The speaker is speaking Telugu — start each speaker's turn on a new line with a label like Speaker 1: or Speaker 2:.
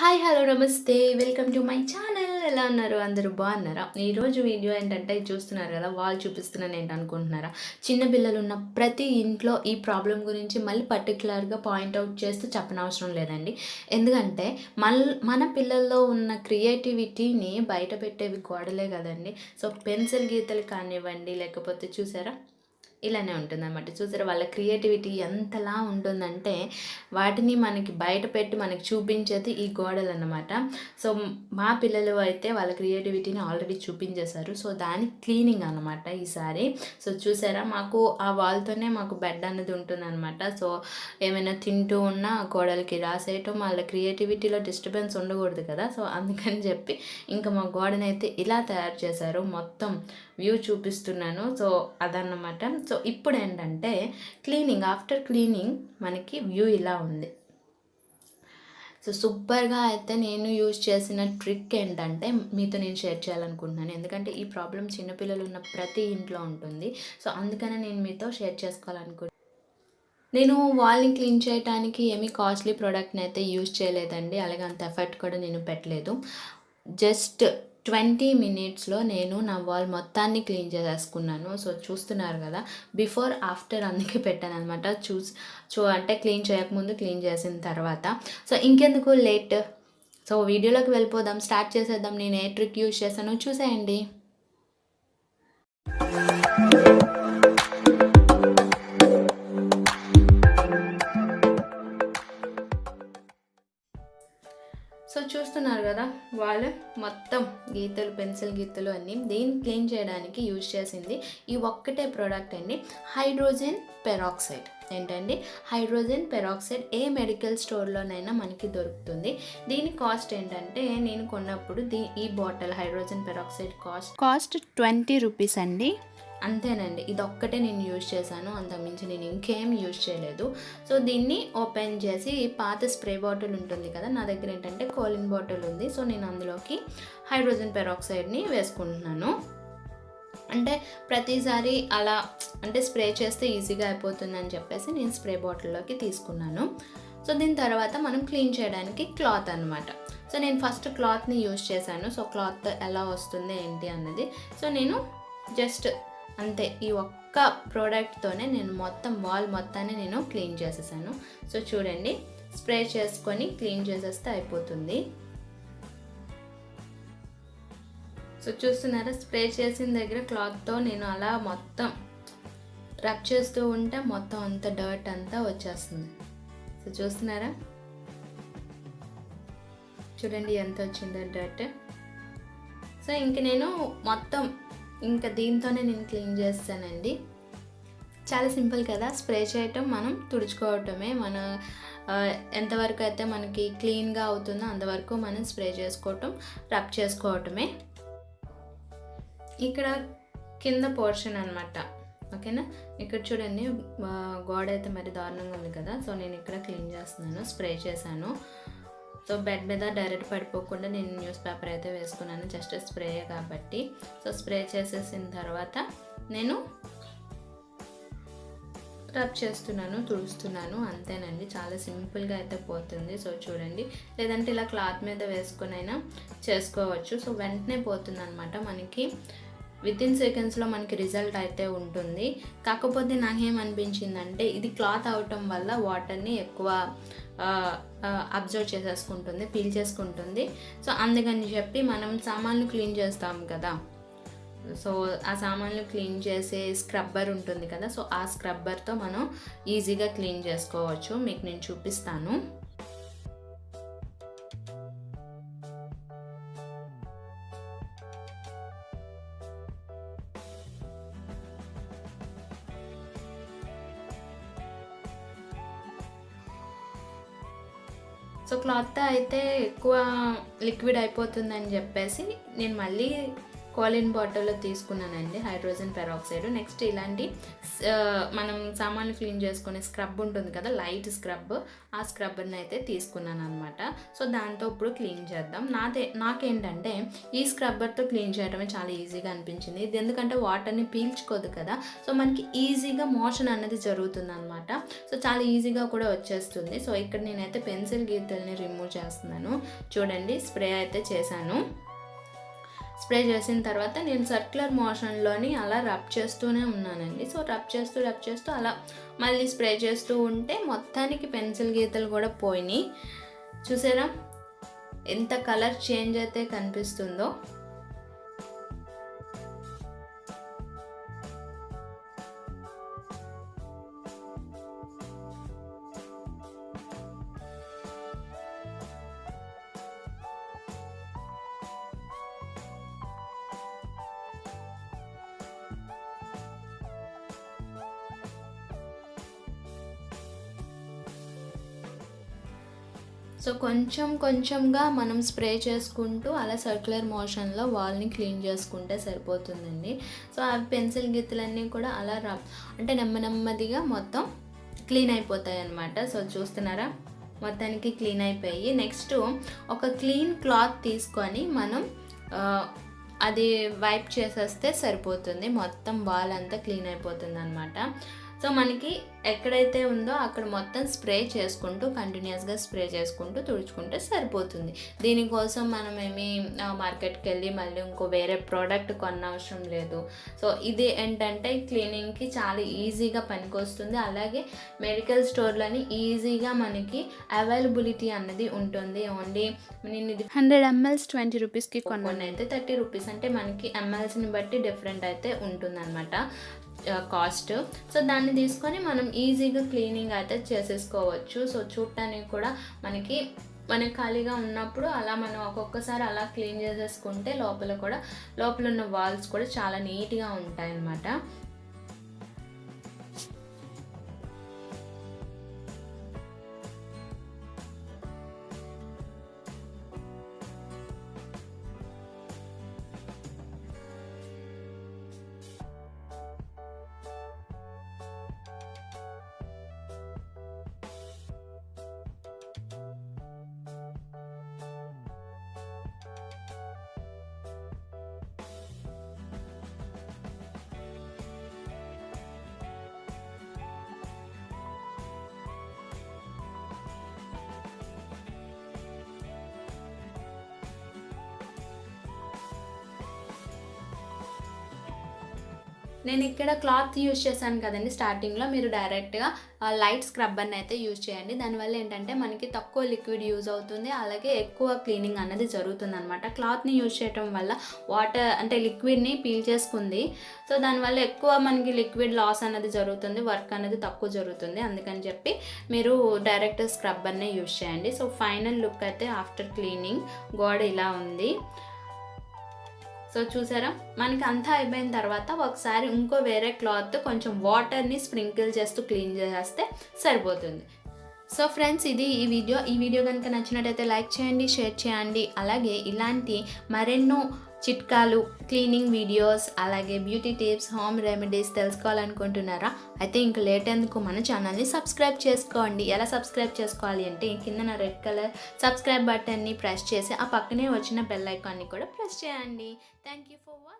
Speaker 1: హాయ్ హలో నమస్తే. వెల్కమ్ టు మై ఛానల్ ఎలా ఉన్నారు? అందరూ బాగున్నారా? ఈరోజు వీడియో ఏంటంటే ఇది చూస్తున్నారు కదా వాళ్ళు చూపిస్తున్నాను ఏంటి అనుకుంటున్నారా? చిన్న పిల్లలు ఉన్న ప్రతి ఇంట్లో ఈ ప్రాబ్లం గురించి మళ్ళీ పర్టికులర్గా పాయింట్అవుట్ చేస్తూ చెప్పనవసరం లేదండి. ఎందుకంటే మన మన పిల్లల్లో ఉన్న క్రియేటివిటీని బయట పెట్టేవి గోడలే కదండి. సో పెన్సిల్ గీతలు కానివ్వండి లేకపోతే చూసారా? ఇలానే ఉంటుందన్నమాట. చూసారా వాళ్ళ క్రియేటివిటీ ఎంతలా ఉంటుందంటే వాటిని మనకి బయట పెట్టి మనకి చూపించేది ఈ గోడలు అన్నమాట సో మా పిల్లలు అయితే వాళ్ళ క్రియేటివిటీని ఆల్రెడీ చూపించేశారు. సో దాని క్లీనింగ్ అనమాట ఈసారి. సో చూసారా మాకు ఆ వాల్తోనే మాకు బెడ్ అనేది ఉంటుందన్నమాట. సో ఏమైనా తింటూ ఉన్నా గోడలకి రాసేయటం వాళ్ళ క్రియేటివిటీలో డిస్టర్బెన్స్ ఉండకూడదు కదా. సో అందుకని చెప్పి ఇంకా మా గోడని అయితే ఇలా తయారు చేశారు. మొత్తం వ్యూ చూపిస్తున్నాను. సో అదన్నమాట. సో ఇప్పుడు ఏంటంటే క్లీనింగ్ ఆఫ్టర్ క్లీనింగ్ మనకి వ్యూ ఇలా ఉంది. సో సూపర్గా అయితే నేను యూజ్ చేసిన ట్రిక్ ఏంటంటే మీతో నేను షేర్ చేయాలనుకుంటున్నాను. ఎందుకంటే ఈ ప్రాబ్లం చిన్నపిల్లలు ఉన్న ప్రతి ఇంట్లో ఉంటుంది. సో అందుకనే నేను మీతో షేర్ చేసుకోవాలనుకుంటున్నాను. నేను వాల్ని క్లీన్ చేయడానికి ఏమీ కాస్ట్లీ ప్రోడక్ట్ని అయితే యూజ్ చేయలేదండి. అలాగే అంత ఎఫర్ట్ కూడా నేను పెట్టలేదు. జస్ట్ ట్వంటీ మినిట్స్లో నేను నా వాల్ మొత్తాన్ని క్లీన్ చేసేసుకున్నాను. సో చూస్తున్నారు కదా బిఫోర్ ఆఫ్టర్ అందుకే పెట్టాను అనమాట చూస్ చూ అంటే క్లీన్ చేయకముందు క్లీన్ చేసిన తర్వాత. సో ఇంకెందుకు లేట్? సో వీడియోలోకి వెళ్ళిపోదాం స్టార్ట్ చేసేద్దాం. నేను ఏ ట్రిక్ యూజ్ చేశానో. చూసేయండి. గీతలు పెన్సిల్ గీతలు అన్నీ దీన్ని క్లీన్ చేయడానికి యూజ్ చేసింది? ఈ ఒక్కటే ప్రోడక్ట్ అండి హైడ్రోజన్ పెరాక్సైడ్. ఏంటండి? హైడ్రోజన్ పెరాక్సైడ్ ఏ మెడికల్ స్టోర్లోనైనా మనకి దొరుకుతుంది. దీని కాస్ట్ ఏంటంటే నేను కొన్నప్పుడు దీ ఈ bottle hydrogen peroxide cost cost twenty rupees అండి. అంతేనండి. ఇది ఒక్కటే నేను యూజ్ చేశాను. అంతకుమించి నేను ఇంకేం యూజ్ చేయలేదు. సో దీన్ని ఓపెన్ చేసి పాత స్ప్రే బాటిల్ ఉంటుంది కదా నా దగ్గర ఏంటంటే కోలిన్ బాటిల్ ఉంది. సో నేను అందులోకి హైడ్రోజన్ పెరాక్సైడ్ని వేసుకుంటున్నాను. అంటే ప్రతిసారి అలా అంటే స్ప్రే చేస్తే ఈజీగా అయిపోతుందని చెప్పేసి నేను స్ప్రే బాటిల్లోకి తీసుకున్నాను. సో దీని తర్వాత మనం క్లీన్ చేయడానికి క్లాత్ అనమాట సో నేను ఫస్ట్ క్లాత్ని యూజ్ చేశాను. సో క్లాత్ ఎలా వస్తుంది ఏంటి అన్నది. సో నేను జస్ట్ అంతే ఈ ఒక్క ప్రోడక్ట్తోనే నేను మొత్తం వాల్ మొత్తాన్ని నేను క్లీన్ చేసేసాను. సో చూడండి స్ప్రే చేసుకొని క్లీన్ చేసేస్తే అయిపోతుంది. సో చూస్తున్నారా స్ప్రే చేసిన దగ్గర క్లాత్తో నేను అలా మొత్తం రబ్ చేస్తూ ఉంటే మొత్తం అంత డర్ట్ అంతా వచ్చేస్తుంది. సో చూస్తున్నారా? చూడండి ఎంత వచ్చిందో డర్ట్ సో ఇంక నేను మొత్తం ఇంకా దీంతోనే నేను క్లీన్ చేస్తానండి. చాలా సింపుల్ కదా స్ప్రే చేయటం మనం తుడుచుకోవటమే. మన ఎంతవరకు అయితే మనకి క్లీన్గా అవుతుందో అంతవరకు మనం స్ప్రే చేసుకోవటం రబ్ చేసుకోవటమే. ఇక్కడ కింద పోర్షన్ అనమాట ఓకేనా? ఇక్కడ చూడండి గోడ అయితే మరి దారుణంగా ఉంది కదా సో నేను ఇక్కడ క్లీన్ చేస్తున్నాను స్ప్రే చేశాను. సో బెడ్ మీద డైరెక్ట్ పడిపోకుండా నేను న్యూస్ పేపర్ అయితే వేసుకున్నాను జస్ట్ స్ప్రే కాబట్టి. సో స్ప్రే చేసేసిన తర్వాత నేను రబ్ చేస్తున్నాను తుడుస్తున్నాను అంతేనండి. చాలా సింపుల్గా అయితే పోతుంది. సో చూడండి లేదంటే ఇలా క్లాత్ మీద వేసుకునైనా చేసుకోవచ్చు. సో వెంటనే పోతుంది అనమాట మనకి. విత్ ఇన్ సెకండ్స్లో మనకి రిజల్ట్ అయితే ఉంటుంది. కాకపోతే నాకేమనిపించిందంటే ఇది క్లాత్ అవటం వల్ల వాటర్ని ఎక్కువ అబ్జర్వ్ చేసేసుకుంటుంది పీల్ చేసుకుంటుంది. సో అందుకని చెప్పి మనం సామాన్లు క్లీన్ చేస్తాం కదా. సో ఆ సామాన్లు క్లీన్ చేసే స్క్రబ్బర్ ఉంటుంది కదా. సో ఆ స్క్రబ్బర్తో మనం ఈజీగా క్లీన్ చేసుకోవచ్చు. మీకు నేను చూపిస్తాను. సో క్లాత్ అయితే ఎక్కువ లిక్విడ్ అయిపోతుందని చెప్పేసి నేను మళ్ళీ కోలిన్ బాటిల్లో తీసుకున్నానండి హైడ్రోజన్ పెరాక్సైడ్. నెక్స్ట్ ఇలాంటి మనం సామాన్లు క్లీన్ చేసుకునే స్క్రబ్ ఉంటుంది కదా లైట్ స్క్రబ్ ఆ స్క్రబ్ని అయితే తీసుకున్నాను అనమాట సో దాంతో ఇప్పుడు క్లీన్ చేద్దాం. నాదే నాకేంటంటే ఈ స్క్రబ్బర్తో క్లీన్ చేయడమే చాలా ఈజీగా అనిపించింది. ఇది ఎందుకంటే వాటర్ని పీల్చుకోదు కదా సో మనకి ఈజీగా మోషన్ అన్నది జరుగుతుంది అనమాట సో చాలా ఈజీగా కూడా వచ్చేస్తుంది. సో ఇక్కడ నేనైతే పెన్సిల్ గీతల్ని రిమూవ్ చేస్తున్నాను. చూడండి స్ప్రే అయితే చేశాను. స్ప్రే చేసిన తర్వాత నేను సర్క్యులర్ మోషన్లోని అలా రబ్ చేస్తూనే ఉన్నానండి. సో రబ్ చేస్తూ రబ్ చేస్తూ అలా మళ్ళీ స్ప్రే చేస్తూ ఉంటే మొత్తానికి పెన్సిల్ గీతలు కూడా పోయినాయి. చూసారా? ఎంత కలర్ చేంజ్ అయితే కనిపిస్తుందో. సో కొంచెం కొంచెంగా మనం స్ప్రే చేసుకుంటూ అలా సర్క్యులర్ మోషన్లో వాల్ని క్లీన్ చేసుకుంటే సరిపోతుందండి. సో ఆ పెన్సిల్ గిత్తులన్నీ కూడా అలా రా అంటే నెమ్మ నెమ్మదిగా మొత్తం క్లీన్ అయిపోతాయి అన్నమాట సో చూస్తున్నారా? మొత్తానికి క్లీన్ అయిపోయి నెక్స్ట్ ఒక క్లీన్ క్లాత్ తీసుకొని మనం అది వైప్ చేసేస్తే సరిపోతుంది. మొత్తం బాల్ అంతా క్లీన్ అయిపోతుంది అనమాట సో మనకి ఎక్కడైతే ఉందో అక్కడ మొత్తం స్ప్రే చేసుకుంటూ కంటిన్యూస్గా స్ప్రే చేసుకుంటూ తుడుచుకుంటే సరిపోతుంది. దీనికోసం మనం ఏమి మార్కెట్కి వెళ్ళి మళ్ళీ ఇంకో వేరే ప్రోడక్ట్ కొన్న అవసరం లేదు. సో ఇది ఏంటంటే క్లీనింగ్కి చాలా ఈజీగా పనికొస్తుంది. అలాగే మెడికల్ స్టోర్లోని ఈజీగా మనకి అవైలబిలిటీ అన్నది ఉంటుంది. ఓన్లీ నేను ఇది
Speaker 2: హండ్రెడ్ ఎంఎల్స్ ట్వంటీ రూపీస్కి కొన్నాను.
Speaker 1: కొన్ని అయితే థర్టీ రూపీస్. అంటే మనకి ఎంఎల్స్ని బట్టి డిఫరెంట్ అయితే ఉంటుందన్నమాట. కాస్ట్ సో దాన్ని తీసుకొని మనం ఈజీగా క్లీనింగ్ అయితే చేసేసుకోవచ్చు. సో చూడటానికి కూడా మనకి మనకి ఖాళీగా ఉన్నప్పుడు అలా మనం ఒక్కొక్కసారి అలా క్లీన్ చేసేసుకుంటే లోపల కూడా లోపల ఉన్న వాల్స్ కూడా చాలా నీట్గా ఉంటాయి నేను ఇక్కడ క్లాత్ యూజ్ చేశాను కదండి స్టార్టింగ్లో. మీరు డైరెక్ట్గా లైట్ స్క్రబ్బర్ని అయితే యూజ్ చేయండి. దానివల్ల ఏంటంటే మనకి తక్కువ లిక్విడ్ యూజ్ అవుతుంది. అలాగే ఎక్కువ క్లీనింగ్ అనేది జరుగుతుంది అనమాట క్లాత్ని యూజ్ చేయటం వల్ల వాటర్ అంటే లిక్విడ్ని పీల్ చేసుకుంది. సో దానివల్ల ఎక్కువ మనకి లిక్విడ్ లాస్ అనేది జరుగుతుంది. వర్క్ అనేది తక్కువ జరుగుతుంది. అందుకని చెప్పి మీరు డైరెక్ట్ స్క్రబ్బర్నే యూజ్ చేయండి. సో ఫైనల్ లుక్ అయితే ఆఫ్టర్ క్లీనింగ్ గోడ ఇలా ఉంది. సో చూసారా? మనకి అంతా అయిపోయిన తర్వాత ఒకసారి ఇంకో వేరే క్లాత్ కొంచెం వాటర్ని స్ప్రింకిల్ చేస్తూ క్లీన్ చేస్తే సరిపోతుంది. సో ఫ్రెండ్స్ ఇది ఈ వీడియో. ఈ వీడియో కనుక నచ్చినట్టయితే లైక్ చేయండి షేర్ చేయండి. అలాగే ఇలాంటి మరెన్నో చిట్కాలు క్లీనింగ్ వీడియోస్ అలాగే బ్యూటీ టిప్స్ హోమ్ రెమెడీస్ తెలుసుకోవాలనుకుంటున్నారా? అయితే ఇంక లేట్ ఎందుకు? మన ఛానల్ని సబ్స్క్రైబ్ చేసుకోండి. ఎలా సబ్స్క్రైబ్ చేసుకోవాలి అంటే కింద రెడ్ కలర్ సబ్స్క్రైబ్ బటన్ని ప్రెస్ చేసి ఆ పక్కనే వచ్చిన బెల్ ఐకాన్ని కూడా ప్రెస్ చేయండి. Thank you for watching